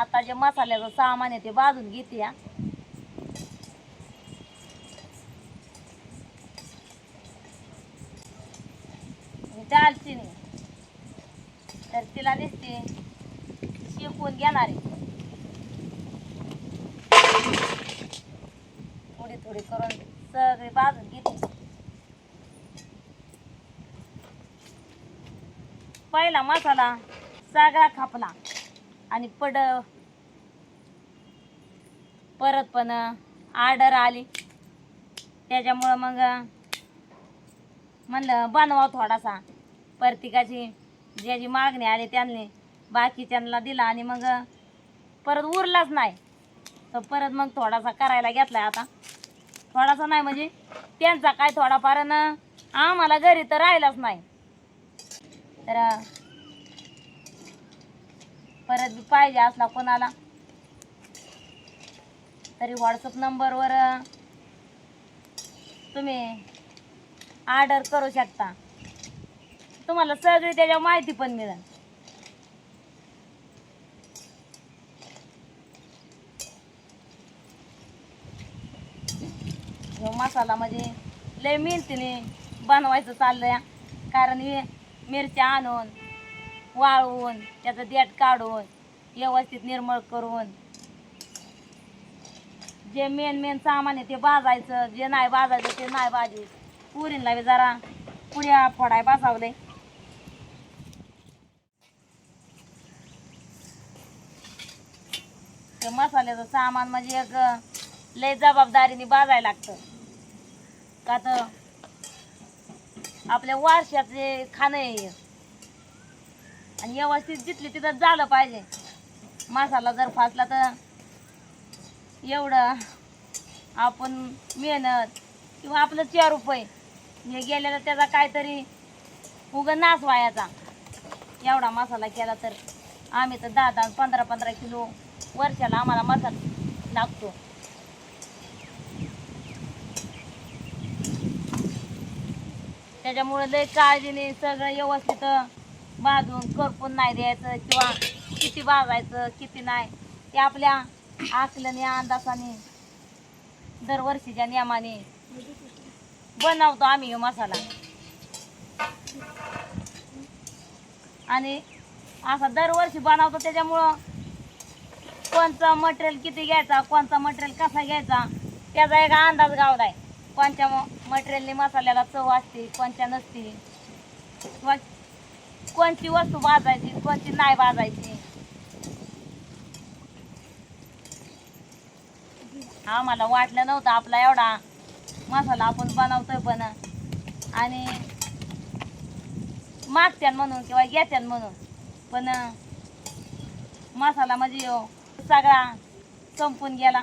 आता जे मसाल्याचं सामान आहे ते भाजून घेते या दालचिनी. तर तिला दिसते शेकून घेणार आहे. थोडी थोडी करून सगळी भाजून घेते. पहिला मसाला सगळा खापला. आणि पड. परत पण आर्डर आली. त्याच्यामुळं मग म्हणलं बनवा थोडासा. प्रत्येकाची ज्याची मागणी आली त्यांनी बाकीच्यांना दिला आणि मग परत उरलाच नाही. तर परत मग थोडासा करायला घेतला आता. थोडासा नाही म्हणजे त्यांचा काय थोडाफार न आम्हाला घरी तर राहिलाच नाही. तर परत बी पाहिजे असला कोणाला. तरी व्हॉट्सअप नंबरवर तुम्ही ऑर्डर करू शकता. तुम्हाला सगळी त्याच्यावर माहिती पण मिळेल. मसाला म्हणजे लय मेहनतीने बनवायचं चाललंय. कारण हे मिरच्या आणून वाळवून त्याचं देठ काढून व्यवस्थित निर्मळ करून. जे मेन मेन सामान आहे ते भाजायचं जे नाही भाजायचं ते नाही भाजी. पुरींना बी जरा. पुड्या फोडाय बसावले. ते मसाल्याचं सामान म्हणजे एक लय जबाबदारीने भाजायला लागतं. का तर आपल्या वारशाचे खाणं आहे हे. आणि व्यवस्थित जिथली तिथं झालं पाहिजे. मसाला जर फासला तर एवढं आपण मेहनत किंवा आपलं चार रुपये हे गेलेलं त्याचा काहीतरी उगं नाश व्हायचा. एवढा मसाला केला तर आम्ही तर दहा दहा पंधरा पंधरा किलो वर्षाला आम्हाला मसाला लागतो. त्याच्यामुळे लय काळजीने सगळं व्यवस्थित भाजून करपून नाही द्यायचं किंवा किती भाजायचं किती नाही. ते आपल्या आकल्याने अंदाजाने दरवर्षीच्या नियमाने बनवतो आम्ही मसाला. आणि असा दरवर्षी बनवतो त्याच्यामुळं कोणचा मटेरियल किती घ्यायचा कोणचा मटेरियल कसा घ्यायचा त्याचा एक अंदाज गावलाय. कोणत्या मटेरियलने मसाल्याला चव असते कोणत्या नसते. किंवा कोणती वस्तू भाजायची कोणती नाही भाजायची आम्हाला वाटलं नव्हतं आपला एवढा मसाला आपण बनवतोय पण. आणि मागत्यान म्हणून किंवा घेत्यान म्हणून. पण मसाला म्हणजे सगळा संपून गेला.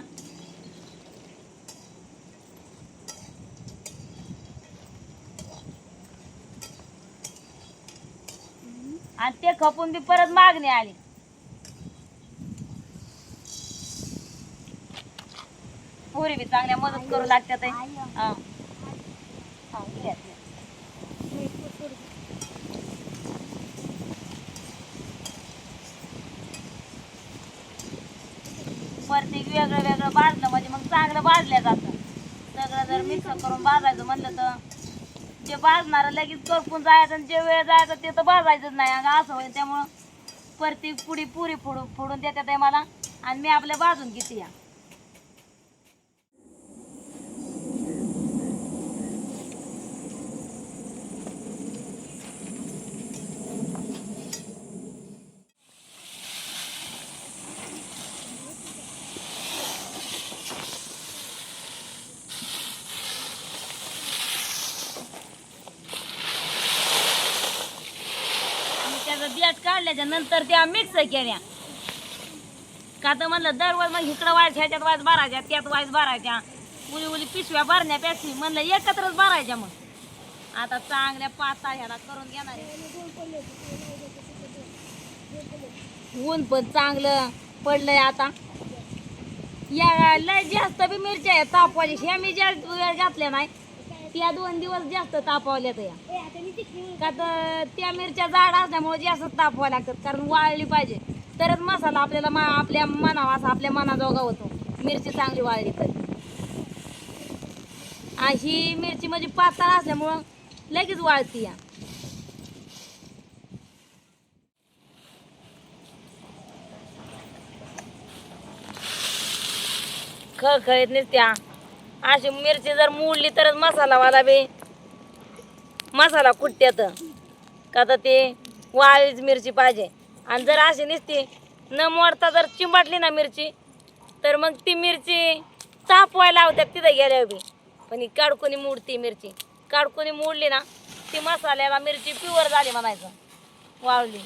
आणि ते खपून बी परत मागणी आली. पुरी बी चांगल्या मदत करू लागतात हे. प्रत्येक वेगळं वेगळं भाजलं म्हणजे मग चांगलं भाजल्या जातं. सगळं जर मिक्स करून भाजायचं म्हणलं तर. जे भाजणारं लगेच करपून जायचं आणि जे वेळ जायचं ते तर भाजायचंच नाही अगं असं होईल. त्यामुळं परती पुडी पुरी फोडून फोडून देतात आहे मला आणि मी आपल्या भाजून घेते या आणि त्याचं देठ काढल्याच्या नंतर त्या मिक्स केल्या. का तर म्हणलं दरवाज मग इकडं वाज ह्याच्यात वाज भरायच्या त्यात वाज भरायच्या. उली उली पिशव्या भरण्यापेक्षा म्हणलं एकत्रच भरायच्या मग. आता चांगल्या पाता ह्याला करून घेणार ऊन पण चांगलं पडलंय आता. या लय जास्त बी मिरच्या आहेत तापवायची ह्या मी ज्या वेळ घातल्या नाही. त्या दोन दिवस जास्त तापवल्यात या. का तर त्या मिरच्या जाड असल्यामुळे जास्त तापवायला लागतात कारण वाळली पाहिजे. तरच मसाला आपल्याला मा आपल्या मनावा असा आपल्या मनाजोगा होतो मिरची चांगली वाळली तर. ही मिरची म्हणजे पातळ असल्यामुळं लगेच वाळती या. खळखळीत नसत्या. अशी मिरची जर मोडली तरच मसालावाला बी. मसाला कुट्ट्यात. का तर ते वाळीच मिरची पाहिजे. आणि जर अशी नसती न मोडता जर चिंबाटली ना मिरची तर मग ती मिरची तापवायला लावतात तिथं गेल्या बी. पण ही काडकोनी मोडती मिरची. काडकोनी मोडली ना ती मसाल्याला मिरची प्युअर झाली म्हणायचं. वाळली.